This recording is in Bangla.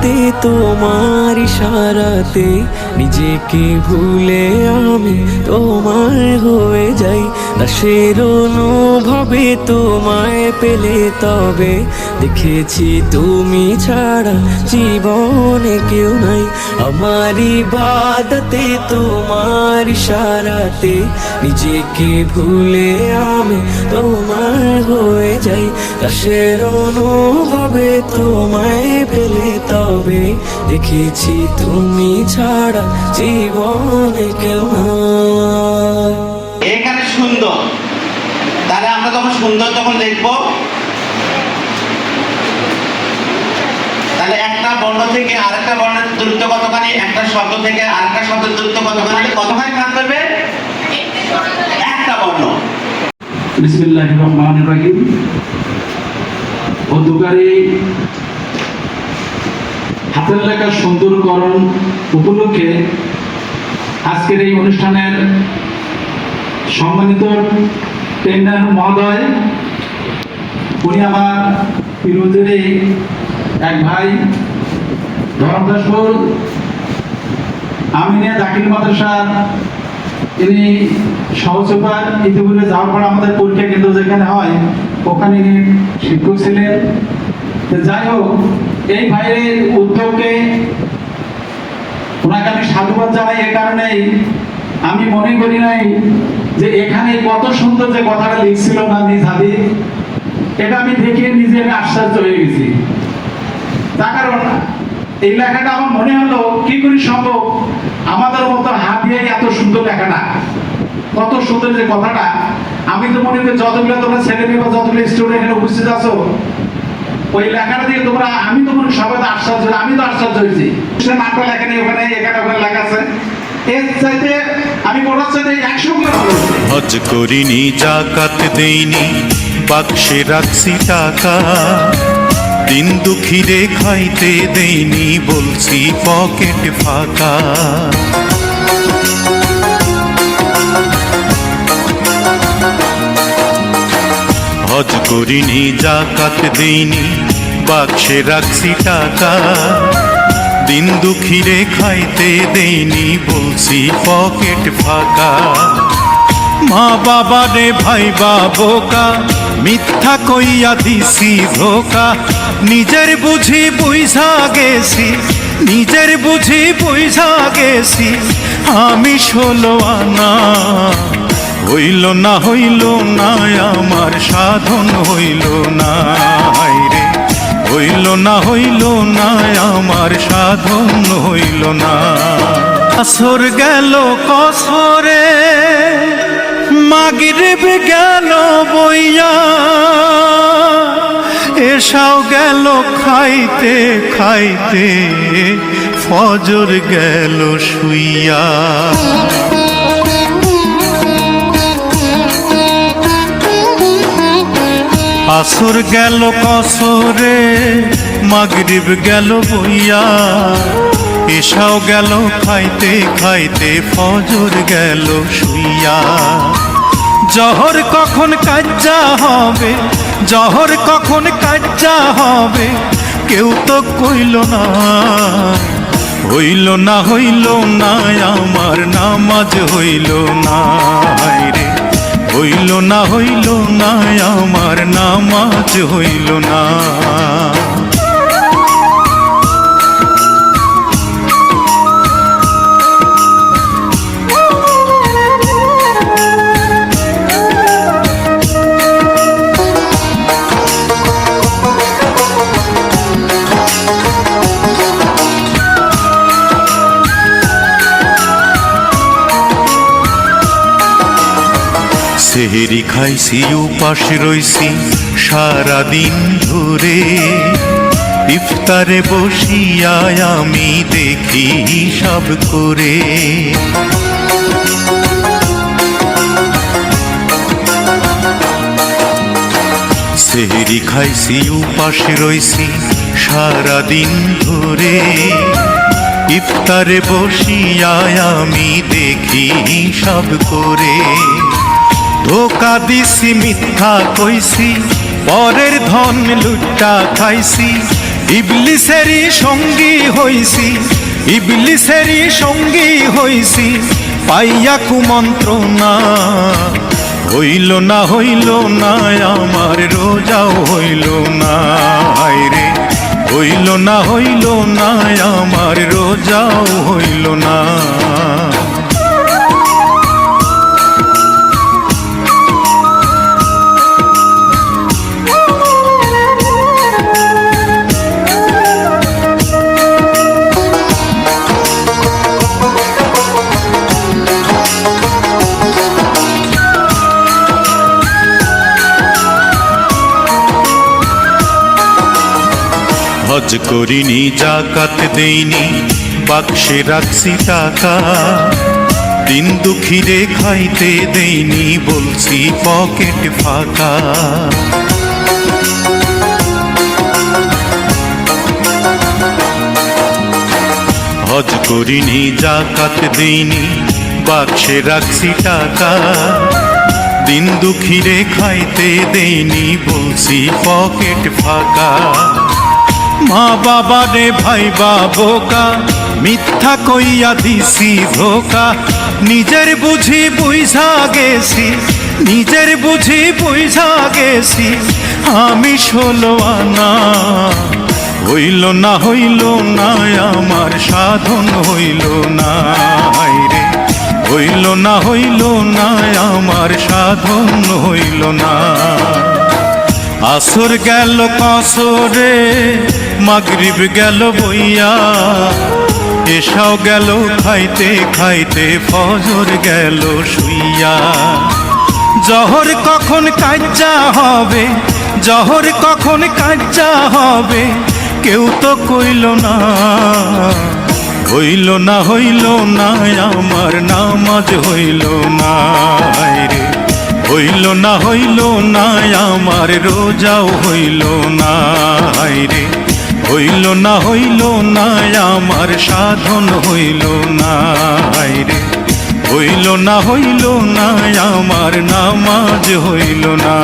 ইবাদতে তোমার ইশারাতে নিজেকে ভুলে আমি তোমার হয়ে যাই। দাসের অনুভবে তোমায় পেলে তবে দেখেছি তুমি ছাড়া জীবনে কেউ নাই। আমার ইবাদতে তোমার ইশারাতে নিজেকে ভুলে আমি তোমার হয়ে যাই। দাসের অনুভবে তোমায় পেলে তবে দেখেছি তুমি ছাড়া জীবনে কেউ এখানে সুন্দর। তাহলে আমরা যখন সুন্দর যখন দেখব তাহলে একটা বর্ণ থেকে আরেকটা বর্ণের দূরত্ব কতখানি? একটা শব্দ থেকে আরেকটা শব্দের দূরত্ব কতখানি? তাহলে কতখানি ভাগ করবে? একটা বর্ণ। বিসমিল্লাহ রহমান রহিম। অন্ধকারে হাতের লেখা সুন্দরকরণ উপলক্ষে আজকের এই অনুষ্ঠানের সম্মানিত টেন্ডার মহোদয়, উনি আমার বিরোধের এক ভাই, ধরমদাসপুর, আমিনিয়া দাখিল মাদ্রাসার তিনি সহসভার ইতিপূর্বে যাওয়ার পর আমাদের পরীক্ষা কেন্দ্র যেখানে হয়, ওখানে শিক্ষক ছিলেন। যাই হোক, এই ভাইয়ের উদ্যোগকে ওনাকে আমি সাধুবাদ জানাই এ কারণেই। আমি মনে করি নাই যে এখানে কত সুন্দর যে কথাটা লিখছিল না নিজ হাতে, এটা আমি দেখে নিজে আমি আশ্চর্য হয়ে গেছি। তার কারণ এই লেখাটা আমার মনে হলো, কি করে সম্ভব? আমাদের মতো হাত দিয়ে এত সুন্দর লেখাটা, কত সুন্দর যে কথাটা। আমি তো মনে করি যতগুলো তোমরা ছেলে মেয়ে বা যতগুলো স্টুডেন্ট এখানে উপস্থিত আছো ওই লেখাটা দিয়ে তোমরা, আমি তো করি সবাই আশ্চর্য, আমি তো আশ্চর্য হয়েছি। সে নাটক লেখা ওখানে এখানে ওখানে লেখা আছে। হজ করিনি, জাকাত দেইনি, বাক্সে রাখছি টাকা। দিন দুঃখীরে খাইতে দেইনি, বলছি পকেট ফাঁকা। হজ করিনি, জাকাত দেইনি, বাক্সে রাখছি টাকা। দিন দুঃখীরে খাইতে দেইনি, বলছি পকেট ফাঁকা। মা বাবা রে ভাই বাবোকা মিথ্যা কইয়া দিছি ধোকা। নিজের বুঝি বুঝা গেছি, নিজের বুঝি বুঝা গেছি, আমি ষোলো আনা। হইল না হইল না, আমার সাধন হইল না রে। হইল না হইল না, আমার সাধন হইল না। আসর গেল কসরে, মাগরিব গেল বইয়া। এসাও গেল খাইতে খাইতে, ফজর গেল শুইয়া। আসর গেল কসরে, মাগরিব গেল বইয়া। এসাও গেল খাইতে খাইতে, ফজর গেল শুইয়া। জহর কখন কাজ্জা হবে, জহর কখন কাজ্জা হবে, কেউ তো কইল না। হইল না হইল না, আমার নামাজ হইল না রে। হইল না হইল না আমার নামাজ হইল না। সেহেরি খাইছি, উপাস রইছি সারাদিন ধরে। ইফতারে বসিয়া আমি দেখি সব করে। সেহেরি খাইছি, উপাস রইছি সারাদিন ধরে। ইফতারে বসিয়া আমি দেখি সব করে। ধোকা দিছি, মিথ্যা কইছি, পরের ধন লুটা খাইছি। ইবলিসেরই সঙ্গী হইছি, ইবলিসেরই সঙ্গী হইছি, পাইয়া কুমন্ত্রণা। হইল না হইল না, আমার রোজাও হইল না রে। হইল না হইল না, আমার রোজাও হইল না। হজ করিনি, জাকাত দেইনি, বাক্সে রাখছি টাকা। দিন দুঃখীরে খাইতে দেইনি, বলছি পকেট ফাঁকা। হজ করিনি, জাকাত দেইনি, বাক্সে রাখছি টাকা। দিন দুঃখীরে খাইতে দেইনি, বলছি পকেট ফাঁকা। মা বাবা রে ভাই বাবোকা মিথ্যা কইয়া দিছি ধোকা। নিজের বুঝি বুঝা গেছি, নিজের বুঝি বুঝা গেছি, আমি আনা। হইল না হইল না, আমার সাধন হইল না রে। হইল না হইল না, আমার সাধন হইল না। আসর গেল কসরে, মাগরিব গেল বইয়া। এসাও গেল খাইতে খাইতে, ফজর গেল শুইয়া। জহর কখন কাজ্জা হবে, জহর কখন কাজ্জা হবে, কেউ তো কইল না। হইল না হইল না, আমার নামাজ হইল না রে। হইল না হইল না, আমার রোজাও হইল না রে। হইল না হইল না, আমার সাধন হইল না রে। হইল না হইল না, আমার নামাজ হইল না।